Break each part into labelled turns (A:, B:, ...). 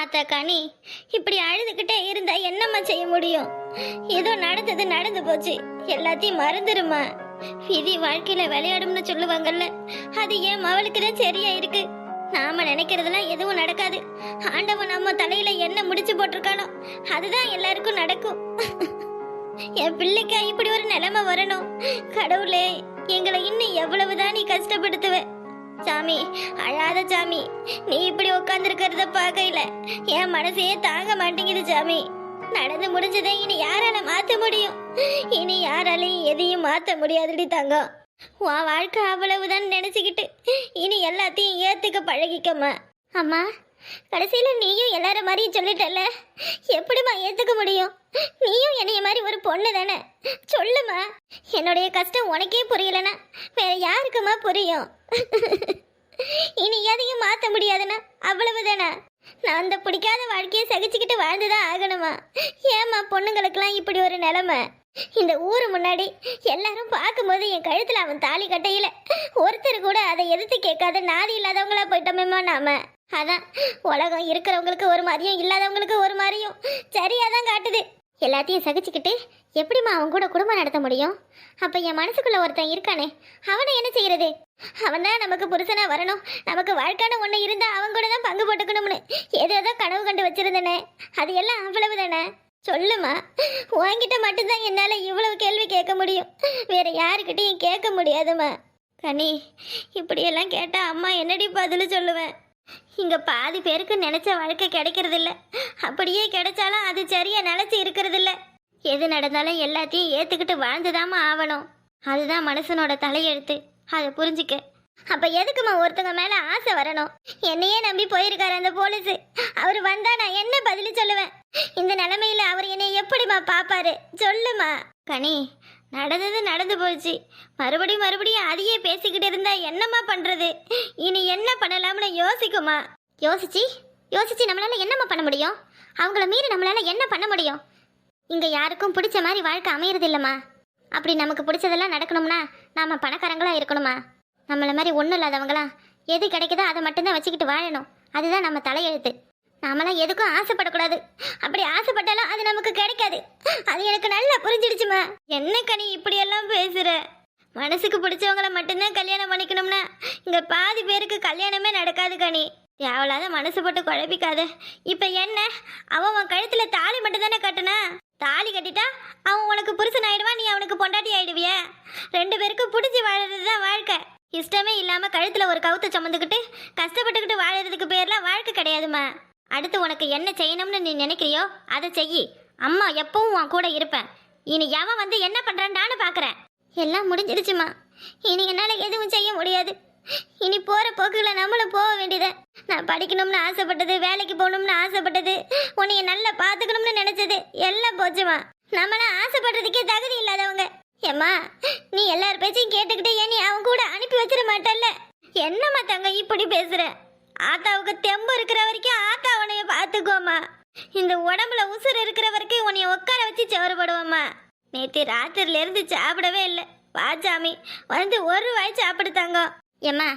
A: ஆத்தா கனி இப்படி அழுதுகிட்டே இருந்தா என்னம்மா செய்ய முடியும்? ஏதோ நடந்தது நடந்து போச்சு. எல்லாத்தையும் மறந்துருமா? விதி வாழ்க்கையில விளையாடும்னு சொல்லுவாங்கல்ல. அது ஏன் அவளுக்கு தான் சரியா இருக்கு? நாம நினைக்கிறதெல்லாம் எதுவும் நடக்காது. ஆண்டவன் நம்ம தலையில என்ன முடிச்சு போட்டிருக்கானோ அதுதான் எல்லாருக்கும் நடக்கும். என் பிள்ளைக்கா இப்படி ஒரு நிலைமை வரணும். கடவுளே எங்களை இன்னும் எவ்வளவுதான் நீ கஷ்டப்படுத்துவ? சாமி அழாத சாமி. நீ இப்படி உட்காந்துருக்கிறத பார்க்கையில என் மனசையே தாங்க மாட்டேங்குது சாமி. நடந்து முடிஞ்சதை இனி யாரால மாத்த முடியும்? இனி யாராலையும் எதையும் மாத்த முடியாதுடி தங்கம். உன் வாழ்க்கை அவ்வளவுதான் நினைச்சுக்கிட்டு இனி எல்லாத்தையும் ஏத்துக்க பழகிக்கம்மா. அம்மா கடைசியில் நீயும் எல்லார மாதிரியும் சொல்லிட்டல எப்படிம்மா ஏற்றுக்க முடியும்? நீயும் என்னைய மாதிரி ஒரு பொண்ணு தானே? சொல்லுமா என்னுடைய கஷ்டம் உனக்கே புரியலனா வேற யாருக்குமா புரியும்? இனி எதையும் மாற்ற முடியாதுன்னா அவ்வளவுதானா? நான் அந்த பிடிக்காத வாழ்க்கையை சகிச்சுக்கிட்டு வாழ்ந்துதான் ஆகணுமா? ஏமா பொண்ணுங்களுக்கெல்லாம் இப்படி ஒரு நிலைமை? இந்த ஊரு முன்னாடி எல்லாரும் பார்க்கும்போது என் கழுத்தில் அவன் தாலி கட்டையில ஒருத்தர் கூட அதை எதிர்த்து கேட்காத நாதி இல்லாதவங்களா போயிட்டோமேமா நாம. அதான் உலகம் இருக்கிறவங்களுக்கு ஒரு மாதிரியும் இல்லாதவங்களுக்கு ஒரு மாதிரியும் சரியாக தான் காட்டுது. எல்லாத்தையும் சகிச்சுக்கிட்டு எப்படிம்மா அவன் கூட குடும்பம் நடத்த முடியும்? அப்போ என் மனசுக்குள்ளே ஒருத்தன் இருக்கானே அவனை என்ன செய்கிறது அவன் தான் நமக்கு புருஷனாக வரணும் நமக்கு வாழ்க்கைன்னு ஒன்று இருந்தால் அவன் கூட தான் பங்கு போட்டுக்கணும்னு. ஏதோ ஏதோ கனவு கண்டு வச்சிருந்தனே அது எல்லாம் அவ்வளவு தானே? சொல்லுமா உன்கிட்ட மட்டும்தான் என்னால் இவ்வளவு கேள்வி கேட்க முடியும். வேற யாருக்கிட்டையும் கேட்க முடியாதுமா கனி இப்படியெல்லாம் கேட்டால் அம்மா என்னடி பதில் சொல்லுவேன் இங்கே பாதி பேருக்கு நினச்ச வாழ்க்கை கிடைக்கிறதில்ல. அப்படியே கிடைச்சாலும் அது சரியாக நினச்சி இருக்கிறதில்ல. எது நடந்தாலும் எல்லாத்தையும் ஏற்றுக்கிட்டு வாழ்ந்துதாம்மா ஆகணும் அதுதான் மனுஷனோட தலையெழுத்து. அதை புரிஞ்சுக்க. அப்போ எதுக்குமா ஒருத்தங்க மேலே ஆசை வரணும்? என்னையே நம்பி போயிருக்காரு அந்த போலீஸு. அவர் வந்தால் நான் என்ன பதில் சொல்லுவேன்? இந்த நிலமையில் அவர் என்னை எப்படிம்மா பார்ப்பாரு சொல்லுமா கனி நடந்தது நடந்து போச்சு. மறுபடியும் மறுபடியும் அதையே பேசிக்கிட்டு இருந்தா என்னம்மா பண்றது? இனி என்ன பண்ணலாம்னு யோசிக்குமா? யோசிச்சு யோசிச்சு நம்மளால என்னம்மா பண்ண முடியும்? அவங்கள மீறி நம்மளால என்ன பண்ண முடியும்? இங்க யாருக்கும் பிடிச்ச மாதிரி வாழ்க்கை அமையறது இல்லம்மா அப்படி நமக்கு பிடிச்சதெல்லாம் நடக்கணும்னா நாம பணக்காரங்களா இருக்கணுமா நம்மள மாதிரி ஒன்றும் இல்லாதவங்களாம் எது கிடைக்குதோ அதை மட்டும்தான் வச்சுக்கிட்டு வாழணும். அதுதான் நம்ம தலையெழுத்து. நாமெல்லாம் எதுக்கும் ஆசைப்படக்கூடாது. அப்படி ஆசைப்பட்டாலும் அது நமக்கு கிடைக்காது. அது எனக்கு நல்லா புரிஞ்சிடுச்சுமா. என்ன கனி இப்படியெல்லாம் பேசுற? மனசுக்கு பிடிச்சவங்கள மட்டும்தான் கல்யாணம் பண்ணிக்கணும்னா இங்க பாதி பேருக்கு கல்யாணமே நடக்காது கனி. தேவையில்லாத மனசு போட்டு குழப்பிக்காத. இப்ப என்ன? அவன் உன் கழுத்துல தாலி மட்டும் தானே கட்டுனா? தாலி கட்டிட்டா அவன் உனக்கு புருஷன் ஆயிடுவான் நீ அவனுக்கு பொண்டாட்டி ஆயிடுவிய? ரெண்டு பேருக்கும் பிடிச்சி வாழறது தான் வாழ்க்கை. இஷ்டமே இல்லாம கழுத்துல ஒரு கவுத்த சுமந்துக்கிட்டு கஷ்டப்பட்டுக்கிட்டு வாழறதுக்கு பேர்லாம் வாழ்க்கை கிடையாதுமா அடுத்து உனக்கு என்ன செய்யணும்னு நீ நினைக்கிறியோ அதை செய் அம்மா எப்பவும் உன் கூட இருப்பேன். இனி எவன் வந்து என்ன பண்ணுறான்டான்னு பார்க்குறேன் எல்லாம் முடிஞ்சிருச்சுமா இனி என்னால் எதுவும் செய்ய முடியாது. இனி போகிற போக்குகளை நம்மளும் போக வேண்டியது. நான் படிக்கணும்னு ஆசைப்பட்டது வேலைக்கு போகணும்னு ஆசைப்பட்டது உன்னைய நல்லா பார்த்துக்கணும்னு நினச்சது எல்லாம் போச்சுமா. நம்மளாம் ஆசைப்படுறதுக்கே தகுதி இல்லாதவங்க. ஏம்மா நீ எல்லார் பேச்சையும் கேட்டுக்கிட்டு ஏன் நீ அவன் கூட அனுப்பி வச்சிட மாட்டல்ல. என்னம்மா தங்க இப்படி பேசுகிறேன் ஆத்தாவுக்கு தெம்பு இருக்கிற வரைக்கும் ஆத்தா உன்னைய பார்த்துக்கோமா. இந்த உடம்புல உசுறு இருக்கிற வரைக்கும் உன்னைய உட்கார வச்சு செவறுபடுவோம்மா நேற்று ராத்திரில இருந்து சாப்பிடவே இல்லை. வாச்சாமி வந்து ஒரு வாய் சாப்பிடுத்தாங்க ஏம்மா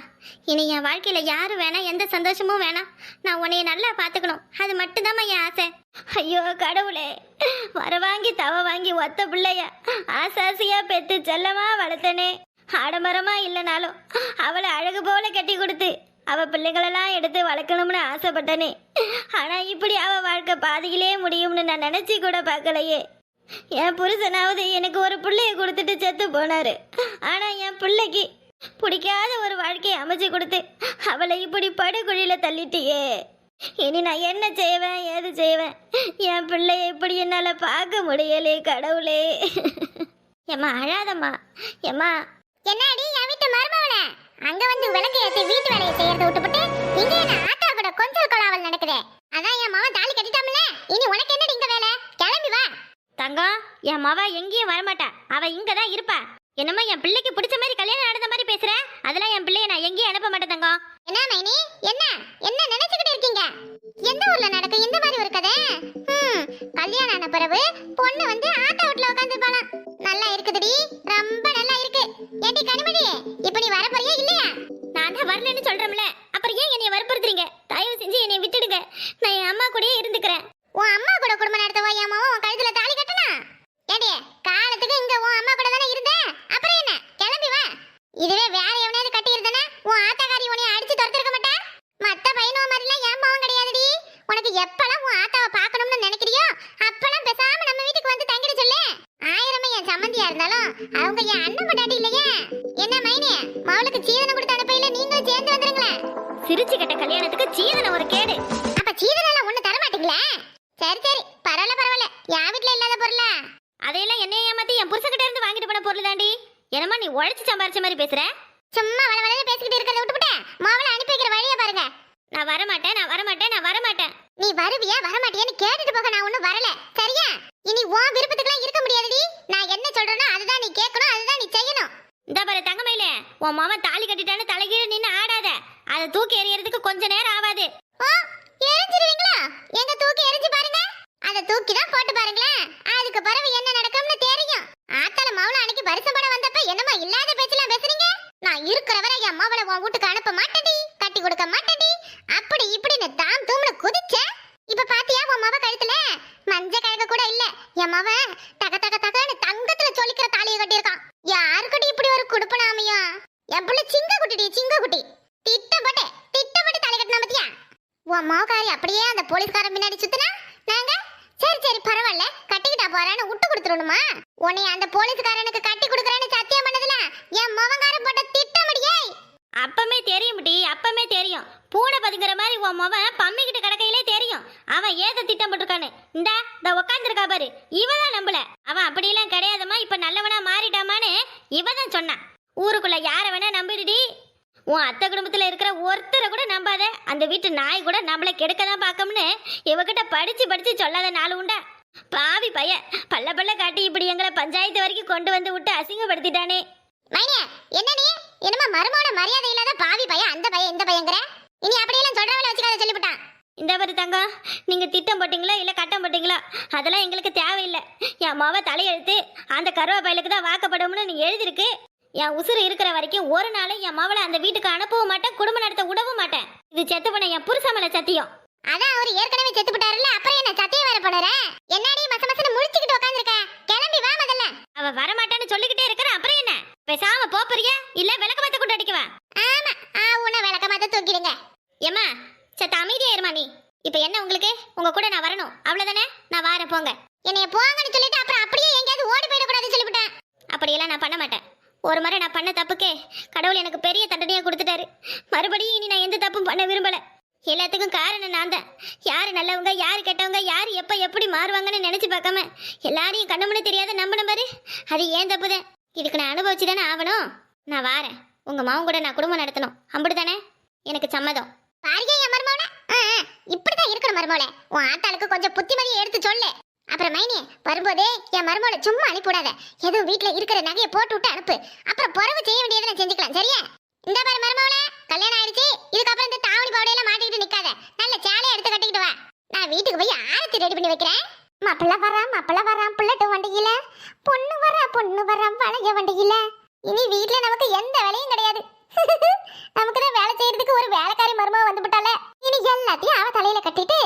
A: இனி என் வாழ்க்கையில யாரும் வேணாம் எந்த சந்தோஷமும் வேணாம் நான் உன்னைய நல்லா பார்த்துக்கணும். அது மட்டும்தாம்மா என் ஆசை. ஐயோ கடவுளே. வர வாங்கி தவ வாங்கி ஒத்த பிள்ளைய ஆசாசியா பெத்து செல்லமா வளர்த்தனே. ஆடம்பரமாக இல்லைனாலும் அவளை அழகு போல கட்டி கொடுத்து அவ பிள்ளைகளெல்லாம் எடுத்து வளர்க்கணும்னு ஆசைப்பட்டனே. ஆனா இப்படி அவ வாழ்க்கை பாதியிலே முடியும்னு நான் நினைச்சு கூட பார்க்கலையே. என் புருஷனாவது எனக்கு ஒரு பிள்ளைய கொடுத்துட்டு செத்து போனாரு. ஆனா என் பிள்ளைக்கு பிடிக்காத ஒரு வாழ்க்கையை அமைச்சு கொடுத்து அவளை இப்படி படுகுழியில் தள்ளிட்டியே. இனி நான் என்ன செய்வேன் ஏது செய்வேன்? என் பிள்ளைய இப்படி என்னால பார்க்க முடியலே கடவுளே. ஏம்மா அழாதம்மா. ஏம்மா
B: என்னடி என் வீட்டு மருமவனை? அங்க வந்து விளக்கு ஏத்தி வீட்டு வேலையை செய்யறத விட்டுப்புட்டு இங்க என்ன ஆத்தா கூட கொஞ்சல் கொலாவல் நடக்குது? அதான் என் மாவன் தாலி கட்டிட்டாமல இனி உனக்கு என்னடி இங்க வேலை? கிளம்பி வா.
A: தங்கம் என் மவ எங்கேயும் வரமாட்டா. அவ இங்க தான் இருப்பா. என்னமோ என் பிள்ளைக்கு பிடிச்ச மாதிரி கல்யாணம் நடந்த மாதிரி பேசுற? அதெல்லாம் என் பிள்ளைய நான் எங்கேயும் அனுப்ப மாட்டேன் தங்கம்.
B: என்ன மைனி? என்ன? என்ன? உனக்கு எப்பலாம் உன் ஆத்தாவை பார்க்கணும்னு நினைக்கிறியோ அப்பலாம் பேசாம நம்ம வீட்டுக்கு வந்து தங்கிட சொல்லு. ஆயிரமே என் சம்மந்தியா இருந்தாலும் அவங்க என் அண்ணன் கொண்டாட்டி இல்லையே. என்ன மைனி மவளுக்கு சீதனம் கொடுத்து அனுப்பையில நீங்களும் சேர்ந்து வந்துருங்களேன்
A: சிரிச்சு கட்ட கல்யாணத்துக்கு சீதன ஒரு கேடு.
B: அப்ப சீதனம் ஒண்ணு தர மாட்டீங்களா? சரி சரி பரவாயில்ல பரவாயில்ல. என் வீட்ல இல்லாத பொருளா?
A: அதையெல்லாம் என்னைய ஏமாத்தி என் புருஷன்கிட்ட இருந்து வாங்கிட்டு போன பொருள் தாண்டி? என்னமா நீ உழைச்சு சம்பாரிச்ச மாதிரி பேசுற
B: சும்மா வள வள பேசிக்கிட்டு இருக்கிறத விட்டுவிட்டு மாவளை அனுப்பி வைக்கிற வழியை பாருங்க
A: நான் வரமாட்டேன் நான் வரமாட்டேன் நான் வரமாட்டேன்
B: நீ வருவியா? வரமாட்டியான்னு கேட்டுட்டு போக நான் ஒண்ணும் வரல. சரியா? இனி உன் விருப்பத்துக்குலாம் இருக்க முடியாதுடி. நான் என்ன சொல்றேனோ அதுதான் நீ கேட்கணும் அதுதான் நீ செய்யணும்.
A: இந்த பாரு தங்கமயில உன் மாமன் தாலி கட்டிட்டான்னு தலைகீழ நின்னு ஆடாத. அதை தூக்கி எறியறதுக்கு கொஞ்ச நேரம் ஆகாது
B: ஓ எரிஞ்சிருவீங்களா? எங்க தூக்கி எரிஞ்சு பாருங்க. அத தூக்கி தான் போட்டு பாருங்களேன். அதுக்கு பிறகு என்ன நடக்கும்னு தெரியும். ஆத்தால மவள அன்னைக்கு பரிசம் படம் வந்தப்ப என்னமோ இல்லாத பேச்செல்லாம் பேசுறீங்க. நான் இருக்கிற வரை என் மவளை உன் வீட்டுக்கு அனுப்ப மாட்டேடி கட்டி கொடுக்க மாட்டேடி மஞ்ச கழக கூட இல்ல. என் மவன் தக தக தகன்னு தங்கத்துல சொலிக்கிற தாலியை கட்டியிருக்கான். யாருக்கடி இப்படி ஒரு குடுப்பனாமையா என் பிள்ளை சிங்க குட்டிடி சிங்க குட்டி. திட்டப்பட்டு திட்டப்பட்டு தலை கட்டினா பத்தியா? உன் மோகாரி அப்படியே அந்த போலீஸ்காரன் பின்னாடி சுத்தினா? நாங்க? சரி சரி பரவாயில்ல கட்டிக்கிட்டா போறேன்னு விட்டு கொடுத்துடணுமா? உன்னை அந்த போலீஸ்காரனுக்கு கட்டி கொடுக்குறேன்னு சத்தியம் பண்ணதுல என் மவங்காரன் போட்ட திட்டமடியே
A: அப்பமே தெரியும் டி அப்பமே தெரியும். பூனை பதுங்குற மாதிரி உன் மவன் பம்மிக்கிட்டு கிடக்கையிலே தெரியும். அவன் ஏத திட்டம் போட்டிருக்கான்னு இந்த இந்த உக்காந்துருக்கா பாரு. இவ தான் நம்பல. அவன் அப்படியெல்லாம் கிடையாதம்மா இப்ப நல்லவனா மாறிட்டாமான்னு இவ தான் சொன்னான். ஊருக்குள்ள யாரை வேணா நம்பிடுடி உன் அத்தை குடும்பத்துல இருக்கிற ஒருத்தரை கூட நம்பாத. அந்த வீட்டு நாய் கூட நம்மள கெடுக்க தான் பார்க்கணும்னு இவகிட்ட படிச்சு படிச்சு சொல்லாத நாள் உண்டா. பாவி பைய பல்ல பல்ல காட்டி இப்படி எங்களை பஞ்சாயத்து வரைக்கும் கொண்டு வந்து விட்டு அசிங்கப்படுத்திட்டானே.
B: மைனியா என்ன நீ? என்னமா மருமோட மரியாதை இல்லாத பாவி பையன் அந்த பையன் இந்த பையங்கிற இனி அப்படியெல்லாம் சொல்றவள வச்சுக்காத சொல்லிவிட்டான்
A: இந்த பாரு தங்கம் நீங்க திட்டம் போட்டீங்களா இல்ல கட்டம் போட்டீங்களா? அதெல்லாம் எங்களுக்கு தேவையில்லை. என் மாவ தலையெழுத்து அந்த கருவா பயலுக்கு தான் வாக்கப்படும்னு நீ எழுதிருக்கு என் உசுறு இருக்கிற வரைக்கும் ஒரு நாளும் என் மாவளை அந்த வீட்டுக்கு அனுப்பவும் மாட்டேன் குடும்பம் நடத்த விடவும் மாட்டேன். இது செத்து பண்ண என் புருஷ மேல சத்தியம்.
B: அதான் அவர் ஏற்கனவே செத்து போட்டாருல்ல அப்புறம் என்ன சத்தியம் வேற பண்ணுற என்னடி மச மசன முடிச்சுக்கிட்டு உட்காந்துருக்க கிளம்பி வா முதல்ல.
A: அவ வரமாட்டேன்னு சொல்லிக்கிட்டே இருக்கிற அப்புறம் என்ன? பேசாம போப்பறியா இல்ல விளக்க மத்த கொண்டு அடிக்கவா?
B: ஆமா. ஆ உன விளக்க மாத்த தூக்கிடுங்க.
A: ஏம்மா சத்த அமைதியா இருமா நீ. இப்ப என்ன உங்களுக்கு? உங்க கூட நான் வரணும். அவ்வளவுதானே? நான் வாரேன் போங்க.
B: என்னைய போங்கன்னு சொல்லிட்டு அப்புறம் அப்படியே எங்கேயாவது ஓடி போயிடக்கூடாதுன்னு சொல்லிவிட்டேன்.
A: அப்படியெல்லாம் நான் பண்ண மாட்டேன். ஒரு முறை நான் பண்ண தப்புக்கே கடவுள் எனக்கு பெரிய தண்டனையா கொடுத்துட்டாரு. மறுபடியும் இனி நான் எந்த தப்பும் பண்ண விரும்பல. எல்லாத்துக்கும் காரணம் நான் தான். யார் நல்லவங்க யார் கெட்டவங்க யார் எப்போ எப்படி மாறுவாங்கன்னு நினச்சி பார்க்காம எல்லாரையும் கண்ணமுன்னு தெரியாத நம்பின பாரு அது ஏன் தப்பு தான் இதுக்கு நான் அனுபவிச்சு தானே ஆகணும்? நான் வாரேன். உங்க மாவன் கூட நான் குடும்பம் நடத்தணும். அம்புடு தானே எனக்கு சம்மதம்.
B: பாருங்க என் மருமவள? இப்படிதான் இருக்கணும் மருமவள. உன் ஆத்தாளுக்கு கொஞ்சம் புத்திமதியை எடுத்து சொல்லு. அப்புறம் மைனி வரும்போதே என் மருமவளை சும்மா அனுப்பிவிடாத. எதுவும் வீட்ல இருக்கிற நகையை போட்டு விட்டு அனுப்பு. அப்புறம் புறவு செய்ய வேண்டியதை நான் செஞ்சுக்கலாம். சரியா? இந்த பாரு மருமவள. கல்யாணம் ஆயிடுச்சு. இதுக்கப்புறம் இந்த தாவணி பவுடையெல்லாம் மாட்டிக்கிட்டு நிக்காத. நல்ல சேலையை எடுத்து கட்டிக்கிட்டு வா. நான் வீட்டுக்கு போய் ஆரத்தி ரெடி பண்ணி வைக்கிறேன். மாப்பிள்ள வரா மாப்பிள்ள வரா புள்ளட்டு வண்டியில. பொண்ணு வரா பொண்ணு வரா வளைய வண்டியில. இனி வீட்டுல நமக்கு எந்த வேலையும் கிடையாது. நமக்கு தான் வேலை செய்யறதுக்கு ஒரு வேலைக்காரி மருமக வந்து விட்டால. இனி எல்லாத்தையும் அவ தலையில கட்டிட்டு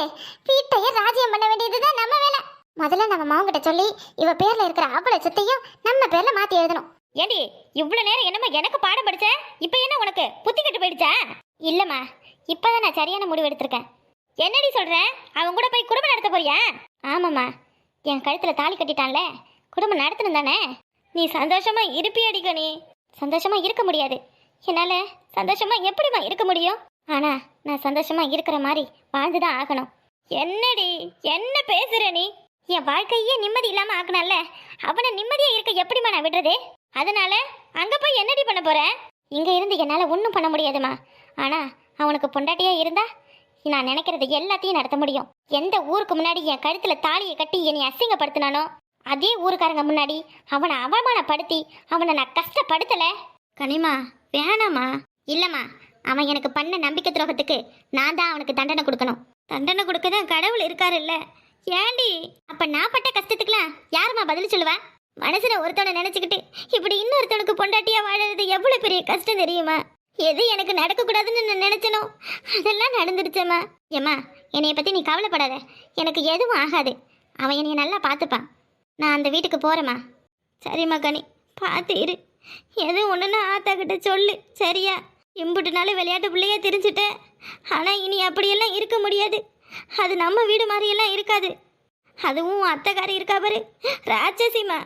B: வீட்டையே ராஜ்யம் பண்ண வேண்டியதுதான் நம்ம வேலை. முதல்ல நம்ம மாவங்கிட்ட சொல்லி இவ பேர்ல இருக்கிற அவ்வளோ சொத்தையும் நம்ம பேர்ல மாத்தி எழுதணும்.
A: ஏடி இவ்வளோ நேரம் என்னமா எனக்கு பாடம் படிச்ச? இப்போ என்ன உனக்கு? புத்தி கட்டு போயிடுச்சா? இல்லைம்மா இப்போதான் நான் சரியான முடிவு எடுத்திருக்கேன். என்னடி சொல்ற? அவன் கூட போய் குடும்பம் நடத்த போறியா? ஆமாம்மா. என் கழுத்தில் தாலி கட்டிட்டான்ல. குடும்பம் நடத்தணும் தானே? நீ சந்தோஷமா இருப்பியடிக்க நீ சந்தோஷமா இருக்க முடியாது. என்னால் சந்தோஷமா எப்படிம்மா இருக்க முடியும்? ஆனால் நான் சந்தோஷமா இருக்கிற மாதிரி வாழ்ந்துதான் ஆகணும். என்னடி? என்ன பேசுற நீ? என் வாழ்க்கையே நிம்மதி இல்லாமல் ஆக்கணும்ல அவனை நிம்மதியாக இருக்க எப்படிம்மா நான் விடுறது? அதனால அங்கே போய் என்னடி பண்ண போகிறேன் இங்கே இருந்து என்னால் ஒன்றும் பண்ண முடியாதுமா ஆனால் அவனுக்கு பொண்டாட்டியாக இருந்தா நான் நினைக்கிறது எல்லாத்தையும் நடத்த முடியும். எந்த ஊருக்கு முன்னாடி என் கழுத்துல தாலியை கட்டி என்னை அசிங்கப்படுத்தினானோ அதே ஊருக்காரங்க முன்னாடி அவனை அவமானப்படுத்தி அவனை நான் கஷ்டப்படுத்தல. கனிமா வேணாமா இல்லம்மா அவன் எனக்கு பண்ண நம்பிக்கை துரோகத்துக்கு நான் தான் அவனுக்கு தண்டனை கொடுக்கணும். தண்டனை கொடுக்க தான் கடவுள் இருக்காருல்ல. ஏண்டி அப்ப நான் பட்ட கஷ்டத்துக்குலாம் யாரும்மா பதில் சொல்லுவா? மனசுல ஒருத்தனை நினைச்சுக்கிட்டு இப்படி இன்னொருத்தனுக்கு பொண்டாட்டியா வாழறது எவ்வளவு பெரிய கஷ்டம் தெரியுமா? எது எனக்கு நடக்க கூடாதுன்னு நான் நினைச்சனோ? அதெல்லாம் நடந்துருச்சம்மா ஏம்மா என்னைய பற்றி நீ கவலைப்படாத. எனக்கு எதுவும் ஆகாது. அவன் என்னைய நல்லா பார்த்துப்பான். நான் அந்த வீட்டுக்கு போகிறேம்மா சரிம்மா கனி. பார்த்து இரு. எது ஒன்றுன்னா ஆத்தா கிட்ட சொல்லு. சரியா? இம்புட்டு நாள் விளையாட்டு பிள்ளையே தெரிஞ்சுட்டேன் ஆனால் இனி அப்படியெல்லாம் இருக்க முடியாது. அது நம்ம வீடு மாதிரியெல்லாம் இருக்காது. அதுவும் அத்தைக்காரி இருக்கா பாரு. ராட்சசிமா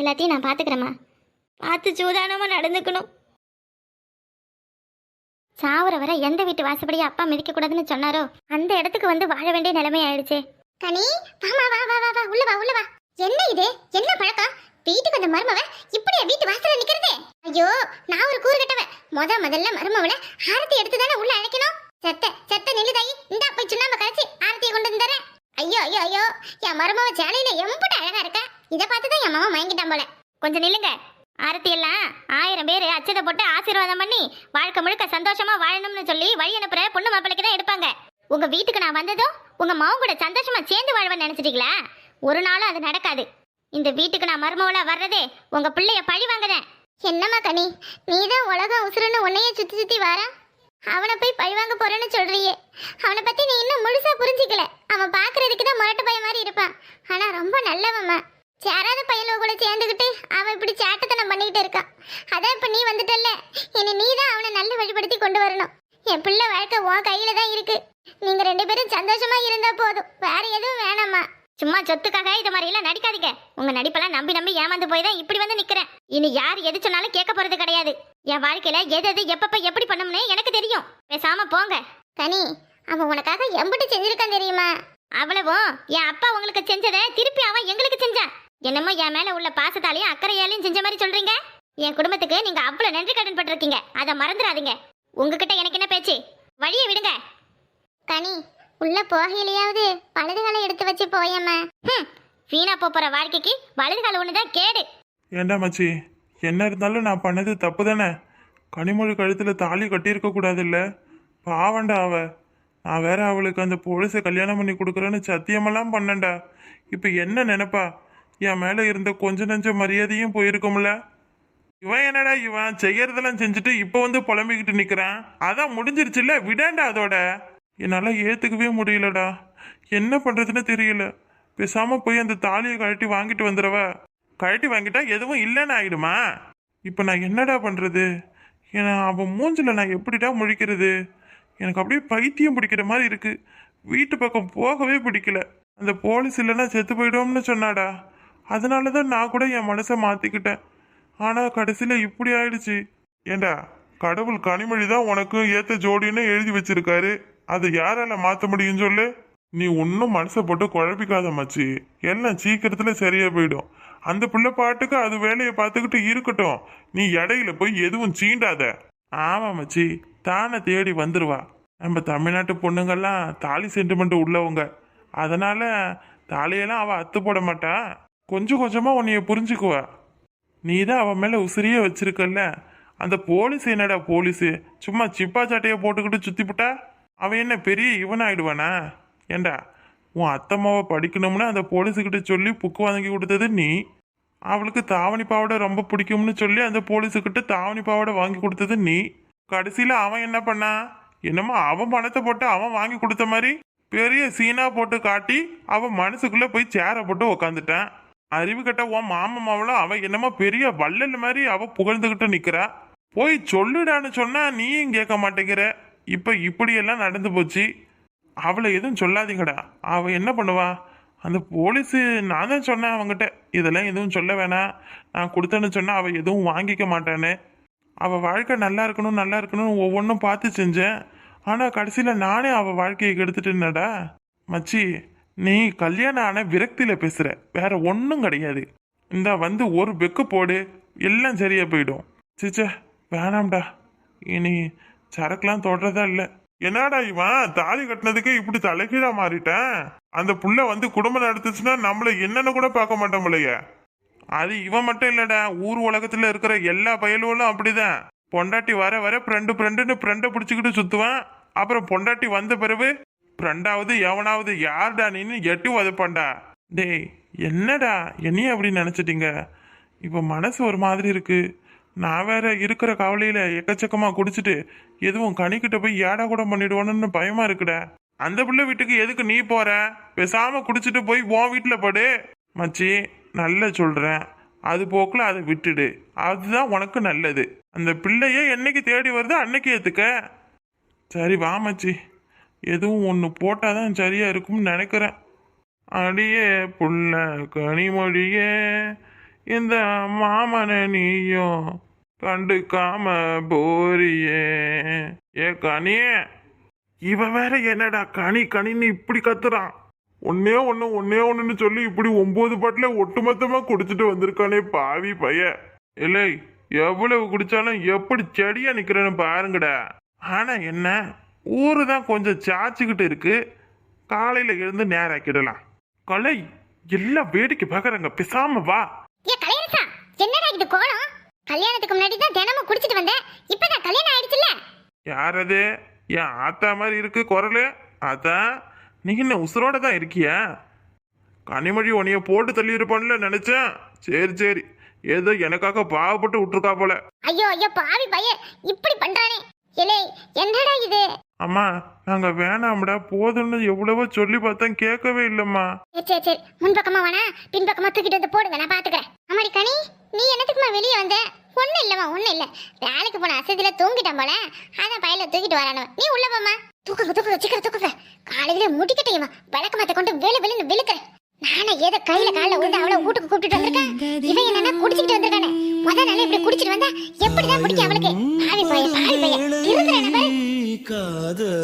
A: எல்லாத்தையும் நான் பார்த்துக்கிறேம்மா. பார்த்து சூதானமாக நடந்துக்கணும். சாவர வர எந்த வீட்டு வாசப்படியை அப்பா மிதிக்க கூடாதுன்னு சொன்னாரோ அந்த இடத்துக்கு வந்து வாழ வேண்டிய நிலைமை ஆயிடுச்சு
B: கனி வாமா வா வா வா வா உள்ள வா உள்ள வா. என்ன இது? என்ன பழக்கம்? வீட்டுக்கு வந்த மருமவ இப்படியா வீட்டு வாசல்ல நிக்கிறது? ஐயோ நான் ஒரு கூறு கட்டவ முத முதல்ல மருமவள ஆரத்தி எடுத்து தானே உள்ள அழைக்கணும். செத்த செத்த நில்லுதாயி இந்தா போய் சுண்ணாம்பு கரைச்சி ஆரத்தியை கொண்டு வந்துறேன் ஐயோ ஐயோ ஐயோ என் மருமவ சேலையில எம்புட்டு அழகா இருக்க? இதை பார்த்து தான் என் மாமா மயங்கிட்டான் போல.
A: கொஞ்சம் நில்லுங்க. ஆரத்தி எல்லாம் ஆயிரம் பேர் அச்சதை போட்டு ஆசீர்வாதம் பண்ணி வாழ்க்கை முழுக்க சந்தோஷமா வாழணும்னு சொல்லி வழி அனுப்புற பொண்ணு மாப்பிளைக்கு தான் எடுப்பாங்க. உங்க வீட்டுக்கு நான் வந்ததும் உங்க மகன் கூட சந்தோஷமா சேர்ந்து வாழ்வேன்னு நினைச்சிட்டீங்களா? ஒரு நாளும் அது நடக்காது. இந்த வீட்டுக்கு நான் மருமவளா வர்றதே உங்க பிள்ளைய பழி வாங்குறேன்.
B: என்னம்மா கனி நீதான் உலகம் உசுருன்னு உன்னையே சுத்தி சுத்தி வர அவனை போய் பழிவாங்க போறேன்னு சொல்றியே. அவனை பத்தி நீ இன்னும் முழுசா புரிஞ்சிக்கல. அவன் பாக்குறதுக்கு தான் முரட்டு பய மாதிரி இருப்பான். ஆனா ரொம்ப நல்லவம்மா சேராத பையனும் கூட சேர்ந்துக்கிட்டு அவன் இப்படி சேட்டத்தனம் பண்ணிக்கிட்டு இருக்கான் அதான் இப்ப நீ வந்துட்டல்ல. என்னை நீ தான் அவனை நல்ல வழிபடுத்தி கொண்டு வரணும். என் பிள்ளை வாழ்க்கை உன் கையில தான் இருக்கு. நீங்க ரெண்டு பேரும் சந்தோஷமா இருந்தா போதும். வேற எதுவும் வேணாமா
A: சும்மா சொத்துக்காக இது மாதிரி எல்லாம் நடிக்காதீங்க. உங்க நடிப்பெல்லாம் நம்பி நம்பி ஏமாந்து போய் தான் இப்படி வந்து நிக்கிறேன். இனி யார் எது சொன்னாலும் கேட்க போறது கிடையாது. என் வாழ்க்கையில எது எது எப்பப்ப எப்படி பண்ணணும்னு எனக்கு தெரியும். பேசாம போங்க.
B: கனி அவன் உனக்காக எம்பிட்டு செஞ்சிருக்கான் தெரியுமா?
A: அவ்வளவும். என் அப்பா உங்களுக்கு செஞ்சதை திருப்பி அவன் எங்களுக்கு செஞ்சான் என்னமோ என் மேல உள்ள பாசத்தாலையும் அக்கறையாலையும் செஞ்ச மாதிரி சொல்றீங்க? என் குடும்பத்துக்கு நீங்க அவ்வளவு நன்றி கடன் பட்டிருக்கீங்க. அதை மறந்துடாதீங்க. உங்ககிட்ட எனக்கு என்ன பேச்சு? வழியை விடுங்க.
B: கனி உள்ள போகையிலையாவது காலை எடுத்து வச்சு போயம்மா.
A: வீணா போற வாழ்க்கைக்கு வலது கால ஒண்ணுதான் கேடு.
C: ஏண்டா மச்சி? என்ன இருந்தாலும் நான் பண்ணது தப்பு தானே கனிமொழி கழுத்தில் தாலி கட்டியிருக்க கூடாதுல்ல? பாவண்டா அவ. நான் வேற அவளுக்கு அந்த போலீஸை கல்யாணம் பண்ணி கொடுக்குறேன்னு சத்தியமெல்லாம் பண்ணேன்டா. இப்போ என்ன நினைப்பா? என் மேலே இருந்த கொஞ்ச நஞ்ச மரியாதையும் போயிருக்கும்ல. இவன் என்னடா இவன்? செய்யறதெல்லாம் செஞ்சுட்டு இப்போ வந்து புலம்பிக்கிட்டு நிற்கிறான் அதான் முடிஞ்சிருச்சுல்ல? விடாண்டா அதோட. என்னால் ஏற்றுக்கவே முடியலடா. என்ன பண்ணுறதுன்னு தெரியல. பேசாமல் போய் அந்த தாலியை கழட்டி வாங்கிட்டு வந்துடுவ கழட்டி வாங்கிட்டா எதுவும் இல்லைன்னு ஆகிடுமா இப்போ நான் என்னடா பண்ணுறது ஏன்னா அவன் மூஞ்சில் நான் எப்படிடா முழிக்கிறது? எனக்கு அப்படியே பைத்தியம் பிடிக்கிற மாதிரி இருக்குது வீட்டு பக்கம் போகவே பிடிக்கல. அந்த போலீஸ் இல்லைன்னா செத்து போயிடுவோம்னு சொன்னாடா. அதனால தான் நான் கூட என் மனசை மாற்றிக்கிட்டேன் ஆனால் கடைசியில் இப்படி ஆயிடுச்சு. ஏண்டா கடவுள் கனிமொழி தான் உனக்கு ஏற்ற ஜோடின்னு எழுதி வச்சிருக்காரு. அதை யாரால மாற்ற முடியும் சொல்லு. நீ ஒன்றும் மனசை போட்டு குழப்பிக்காத மச்சி. எல்லாம் சீக்கிரத்தில் சரியா போயிடும். அந்த பிள்ளை பாட்டுக்கு அது வேலையை பார்த்துக்கிட்டு இருக்கட்டும். நீ இடையில போய் எதுவும் சீண்டாத. ஆமா மச்சி. தானே தேடி வந்துருவா. நம்ம தமிழ்நாட்டு பொண்ணுங்கெல்லாம் தாலி சென்டிமெண்ட் உள்ளவங்க. அதனால தாலியெல்லாம் அவ அத்து போட மாட்டா. கொஞ்சம் கொஞ்சமாக உன்னைய புரிஞ்சுக்குவ. நீ தான் அவன் மேலே உசிரியே வச்சிருக்கல்ல. அந்த போலீஸ் என்னடா போலீஸு? சும்மா சிப்பா சாட்டையை போட்டுக்கிட்டு சுற்றிப்புட்டா அவன் என்ன பெரிய இவன் ஆயிடுவானா ஏண்டா உன் அத்தம்மாவை படிக்கணும்னு அந்த போலீஸுக்கிட்ட சொல்லி புக்கு வாங்கி கொடுத்தது நீ? அவளுக்கு தாவணி பாவாடை ரொம்ப பிடிக்கும்னு சொல்லி அந்த போலீஸுக்கிட்ட தாவணி பாவாடை வாங்கி கொடுத்தது நீ? கடைசியில் அவன் என்ன பண்ணா? என்னமோ அவன் பணத்தை போட்டு அவன் வாங்கி கொடுத்த மாதிரி பெரிய சீனா போட்டு காட்டி அவன் மனசுக்குள்ளே போய் சேரை போட்டு உக்காந்துட்டான். அறிவு கட்ட உன் மாமம்மாவளும் அவ என்னமோ பெரிய வள்ளல் மாதிரி அவ புகழ்ந்துகிட்டு நிக்கிறா. போய் சொல்லுடான்னு சொன்னா நீயும் கேட்க மாட்டேங்கிற. இப்ப இப்படியெல்லாம் நடந்து போச்சு. அவளை எதுவும் சொல்லாதீங்கடா. அவ என்ன பண்ணுவா? அந்த போலீஸு நான் தான் சொன்னேன் அவங்ககிட்ட இதெல்லாம் எதுவும் சொல்ல வேணாம் நான் கொடுத்தேன்னு சொன்னா அவ எதுவும் வாங்கிக்க மாட்டான்னு. அவ வாழ்க்கை நல்லா இருக்கணும் நல்லா இருக்கணும்னு ஒவ்வொன்றும் பார்த்து செஞ்சேன். ஆனா கடைசியில நானே அவ வாழ்க்கையை கெடுத்துட்டேன்னடா மச்சி நீ கல்யாணம் ஆன விரக்தியில பேசுற. வேற ஒன்றும் கிடையாது. இந்த வந்து ஒரு பெக்கு போடு. எல்லாம் சரியா போயிடும். சிச்சே வேணாம்டா. இனி சரக்குலாம் தொடுறதா இல்லை. என்னடா இவன்? தாலி கட்டினதுக்கு இப்படி தலைகீழா மாறிட்டேன். அந்த புள்ள வந்து குடும்பம் நடத்துச்சுன்னா நம்மள என்னன்னு கூட பார்க்க மாட்டோம் போலயே. அது இவன் மட்டும் இல்லடா. ஊர் உலகத்துல இருக்கிற எல்லா பயலுகளும் அப்படிதான். பொண்டாட்டி வர வர ஃப்ரெண்டு ஃப்ரெண்டுன்னு ஃப்ரெண்டை பிடிச்சிக்கிட்டு சுத்துவான். அப்புறம் பொண்டாட்டி வந்த பிறகு ஃப்ரெண்டாவது எவனாவது யார்டா நீன்னு எட்டி உதப்பான்டா டேய் என்னடா என்னையே அப்படி நினச்சிட்டிங்க? இப்போ மனசு ஒரு மாதிரி இருக்கு. நான் வேற இருக்கிற கவலையில் எக்கச்சக்கமாக குடிச்சிட்டு எதுவும் கனிக்கிட்ட போய் ஏடா கூட பண்ணிடுவோன்னு பயமாக இருக்குடா. அந்த பிள்ளை வீட்டுக்கு எதுக்கு நீ போகிற பேசாமல் குடிச்சிட்டு போய் உன் வீட்டில் படு. மச்சி நல்ல சொல்கிறேன் அது போக்கில் அதை விட்டுடு. அதுதான் உனக்கு நல்லது. அந்த பிள்ளைய என்னைக்கு தேடி வருதோ அன்னைக்கு ஏற்றுக்க சரி வா மச்சி. எதுவும் ஒன்று போட்டால் தான் சரியாக இருக்கும்னு நினைக்கிறேன். அடியே புள்ள கனிமொழியே இந்த மாமனை நீயும் கண்டுக்காம போரியே ஏ கனியே இவ வேற என்னடா கனி கனின்னு இப்படி கத்துறான்? ஒன்னே ஒன்று ஒன்னே ஒண்ணுன்னு சொல்லி இப்படி ஒன்பது பாட்டுல ஒட்டுமொத்தமா குடிச்சிட்டு வந்திருக்கானே பாவி பைய. இல்லை எவ்வளவு குடிச்சாலும் எப்படி செடியா நிக்கிறேன்னு பாருங்கடா. ஆனா என்ன ஊரு தான் கொஞ்சம் சாச்சுக்கிட்டு இருக்கு. காலையில எழுந்து நேராக்கிடலாம் கலை எல்லாம் வேடிக்கை பார்க்கறாங்க பேசாம வா.
B: ஏ கலையரசா என்னடா இது கோலம்? கல்யாணத்துக்கு முன்னாடி தான் தினமும் குடிச்சிட்டு வந்தேன். இப்பதான் கல்யாணம் ஆயிடுச்சுல்ல?
C: யார் அது? என் ஆத்தா மாதிரி இருக்கு குரலு. அதான் நீ என்ன உசுரோட தான் இருக்கியா? கனிமொழி உன்னைய போட்டு தள்ளி இருப்பான்ல நினைச்சேன். சரி சரி. ஏதோ எனக்காக பாவப்பட்டு விட்டுருக்கா போல.
B: ஐயோ ஐயோ பாவி பையன். இப்படி பண்றானே. ஏலே என்னடா இது?
C: அம்மா நாங்க வேணாம்டா போதும்னு எவ்வளவோ சொல்லி பார்த்தேன் கேட்கவே இல்லம்மா.
B: சரி சரி சரி முன்பக்கமா வேணா பின்பக்கமா தூக்கிட்டு வந்து போடுங்க நான் பாத்துக்கிறேன் அம்மாடி கனி நீ என்னத்துக்குமா வெளியே வந்த? ஒண்ணு இல்லம்மா ஒண்ணு இல்ல. வேலைக்கு போன அசதியில தூங்கிட்டான் போல அதான் பையில தூக்கிட்டு வரானு. நீ உள்ள போம்மா. தூக்குங்க தூக்குங்க சீக்கிரம் தூக்குங்க. காலையில முடிக்கட்டையுமா விளக்க மாத்த கொண்டு வேலு வேலுன்னு விழுக்கிறேன். நானே ஏதோ கையில கால விழுந்து அவளை வீட்டுக்கு கூப்பிட்டு வந்திருக்கேன். இவன் என்னன்னா குடிச்சிட்டு வந்திருக்கானே. முத நாள் இப்படி குடிச்சிட்டு வந்தா எப்படிதான் முடிக்க அவளுக்கு? பாவி பையன் பாவி பையன்
D: காதல்.